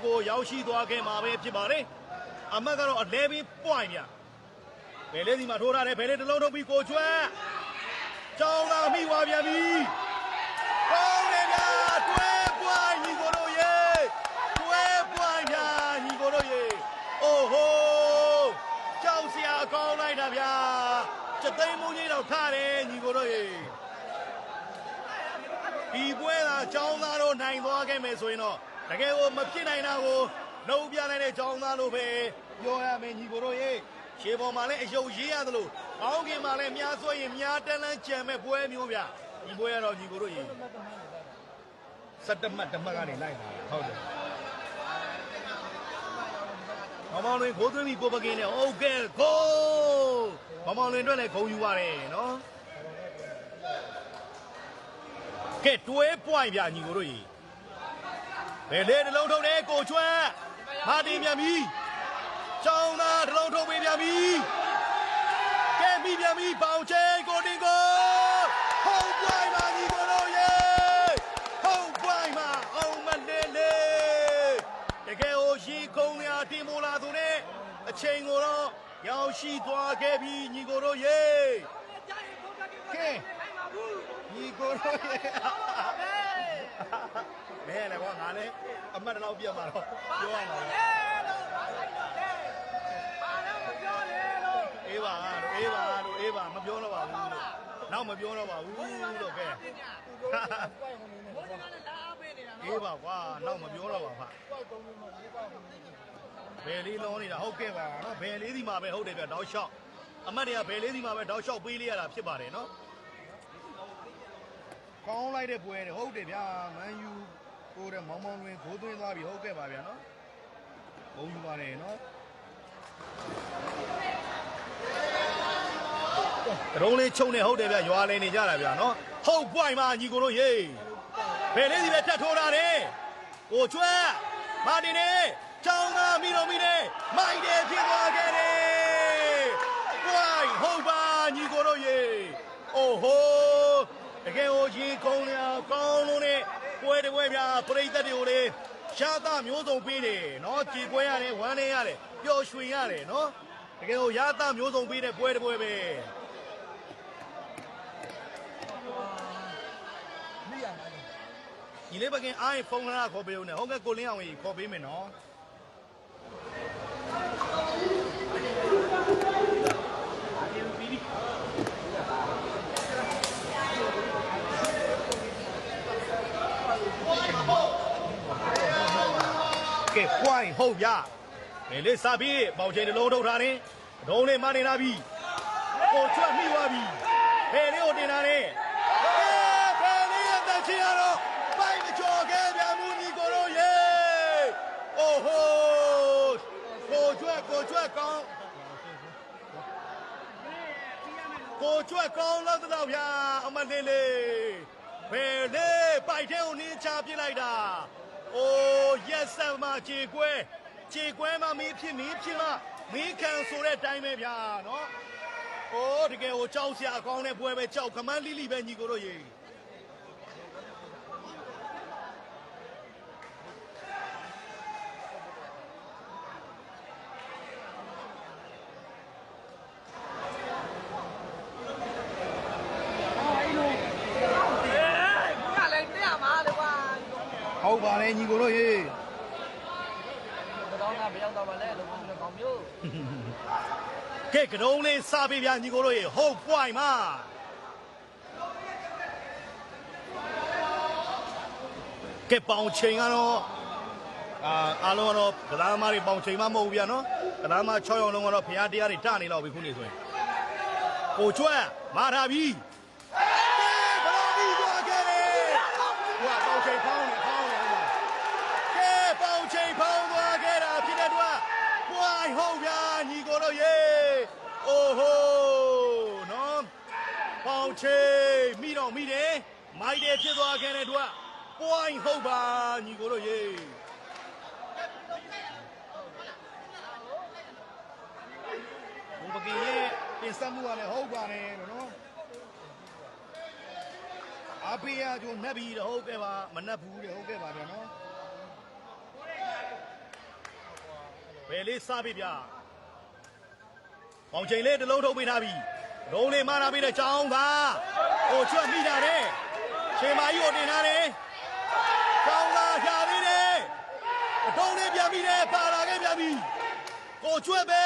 ကိုရောက်ရှိသွားခဲ့မှာပဲဖြစ်ပါတယ်အမတ်ကတော့အလဲပြီးပွိုင်ပြဘယ်လေးဒီမှာထိုးထားတယ်ဘယ်လေးတစ်လုံးထုတ်ပြီးကိုကျွမ်းကြောင်းလာမိသွားပြန်ပြီကောင်းတယ်ဗျာတွဲပွိုင်ညီကိုတို့ရေတွဲပွိုင်ဗျာညီကိုတို့ရေအိုးဟိုးကြောက်စရာကောင်းလိုက်တာဗျာစက်သိမ်းမုန်းကြီးတော့ထားတယ်ညီကိုတို့ရေဒီပွဲကចောင်းသားတို့နိုင်သွားခဲ့မယ်ဆိုရင်တော့ တကယ်ကိုမဖြစ်နိုင်တာကိုနှုတ်ပြနိုင်တဲ့ចောင်းသားတို့ပဲပြောရမယ်ညီကိုတို့ရေရှေးပေါ်မှာလည်းအယုတ်ရေးရသလိုကောင်းကင်မှာလည်းမြားဆွဲရင်မြားတန်းလန်းကြံမဲ့ပွဲမျိုးဗျဒီပွဲကတော့ညီကိုတို့ရေစက်တမတ်တမတ်ကနေလိုက်လာတာဟုတ်တယ်မမောင်လွင်ခိုးသွင်းပြီးကိုပကင်းနဲ့ဟုတ်ကဲ့ကိုမမောင်လွင်အတွက်လည်းခုံယူပါတယ်နော်ကဲတွဲပွိုင်ပြညီကိုတို့ကြီး ဘယ်လေတစ်လုံးထုတ်တယ်ကိုချွတ်ဟာတင်ပြန်ပြီကျောင်းသားတစ်လုံးထုတ်ပေးပြန်ပြီကဲပြီးပြန်ပြီပေါင်ချေကိုတင်ကိုဟုတ်ပွိုင်ပါညီကိုတို့ရေဟုတ်ပွိုင်ပါအောင်မလေးလေးတကယ်ဟိုရှိခုံးများတင်မိုးလာသူနဲ့အချိန်ကိုတော့ရောက်ရှိသွားခဲ့ပြီညီကိုတို့ရေကဲညီကိုတို့ရဲ့မဲလေကွာငါလည်းအ မတ်တစ်လောက်ပြတ်มาတော့ပြောရမှာပဲအေးပါလို့အေးပါလို့အေးပါမပြောတော့ပါဘူးလို့နောက်မပြောတော့ပါဘူးလို့ကဲအေးပါကွာနောက်မပြောတော့ပါဖဘယ်လေးလုံးနေတာဟုတ်ကဲ့ပါနော်ဘယ်လေးဒီမှာပဲဟုတ်တယ်ပြတောက်လျှောက်အမတ်တွေကဘယ်လေးဒီမှာပဲတောက်လျှောက်ပေးလေးရတာဖြစ်ပါတယ်နော်ကောင်းလိုက်တဲ့ပွဲနဲ့ဟုတ်တယ်ဗျာမန်ယူ ကိုတဲ့မောင်မောင်လွင်ဂိုးသွင်းသွားပြီဟုတ်ကဲ့ပါဗျာနော်ဘုံယူပါတယ်နော်တရုံးလေးချုံနေဟုတ်တယ်ဗျာရွာလဲနေကြတာဗျာနော်ဟုတ်ပွိုင်ပါညီကိုတို့ရေးဘယ်လေးစီပဲတက်ထိုးတာတယ်ကိုကျွတ်မာတင်နေကျောင်းသားမိတော်မိနေမိုက်တယ်ဖြစ်သွားခဲ့တယ်ပွိုင်ဟုတ်ပါညီကိုတို့ရေးအိုဟိုးတကယ်ကိုရင်ခုံးလျာ ကောင်းလို့နဲ့ပွဲတစ်ပွဲပြပရိသတ်တွေကိုလေရှားသားမျိုးစုံပေးတယ်နော်ကြည်ပွဲရတယ်ဝမ်းနေရတယ်ပျော်ရွှင်ရတယ်နော်တကယ်ကိုရသားမျိုးစုံပေးတဲ့ပွဲတစ်ပွဲပဲဒီလေးပကင်အားဖုန်းလာခေါ်ပေးဦးနဲ့ဟုတ်ကဲ့ကိုလင်းအောင်ကြီးခေါ်ပေးမယ်နော် ကဲပွိုင်းဟုတ်ရဘယ်လေးစားပြီးပေါင်ချိန်တစ်လုံးထုတ်ထားတယ်အတုံးလေးမနေလာပြီကိုချွတ်မိသွားပြီဘယ်လေးကိုတင်တာလဲဘယ်လေးရဲ့တက်ချင်ရတော့ပိုင်မကျော်ခဲ့ဗျာမူညီကိုတို့ရေအိုဟိုကိုချွတ်ကိုချွတ်ကောင်းကိုချွတ်ကောင်းလို့တော့ဗျာအမလေးလေးဘယ်လေးပိုက်တဲ့ကိုနင်းချပြစ်လိုက်တာ အိုးရက်ဆက်မှခြေကွဲခြေကွဲမှမင်းဖြစ်မင်းဖြစ်မှမင်းခံဆိုတဲ့အတိုင်းပဲဗျာနော်။အိုးတကယ်ကိုကြောက်စရာအကောင်းတဲ့ပွဲပဲကြောက်ခမန်းလိလိပဲညီကိုတို့ရေ ဟုတ်ပါလေညီကိုတို့ရေကဲကတုံးလေးစားပေးဗျာညီကိုတို့ရေဟုတ်ပွိုင်မကဲပေါင်ချိန်ကတော့အာအားလုံးကတော့ကလားမတွေပေါင်ချိန်မမဟုတ်ဘူးဗျာနော်ကလားမ6ရောင်လုံးကတော့ဖရားတရားတွေတနေတော့ပြီခုနေဆိုရင်ကိုကျွတ်မာထားပြီဘလော်ပြီးသွားခဲ့တယ်ဟိုကပေါင်ချိန်ဖောင်းနေ ဟုတ်ဗျာညီကိုတို့ရေအိုဟိုနော်ပေါင်ချိန်မိတော့မိတယ်မိုက်တယ်ဖြစ်သွားခဲ့တဲ့အတွက်ပွိုင်ဟုတ်ပါညီကိုတို့ရေဘုံပကင်ရဲ့တင်ဆက်မှုကလည်းဟုတ်ပါတယ်လို့နော်အဖေရကျိုးနှက်ပြီးတော့ဟုတ်ကဲ့ပါမနှက်ဘူးတဲ့ဟုတ်ကဲ့ပါဗျာနော် ဘယ်လေးစားပြီဗျာပေါင်ချိန်လေးတစ်လုံးထုတ်ပေးထားပြီလုံးလေးမနာပေးတဲ့ကြောင်းသားကိုကျွတ်မိတာတဲ့ရှင်မာကြီးကိုတင်ထားတယ်ကြောင်းသားရှာသေးတယ်အတုံးလေးပြန်ပြီးတယ်ပါလာခဲ့ပြန်ပြီကိုကျွတ်ပဲ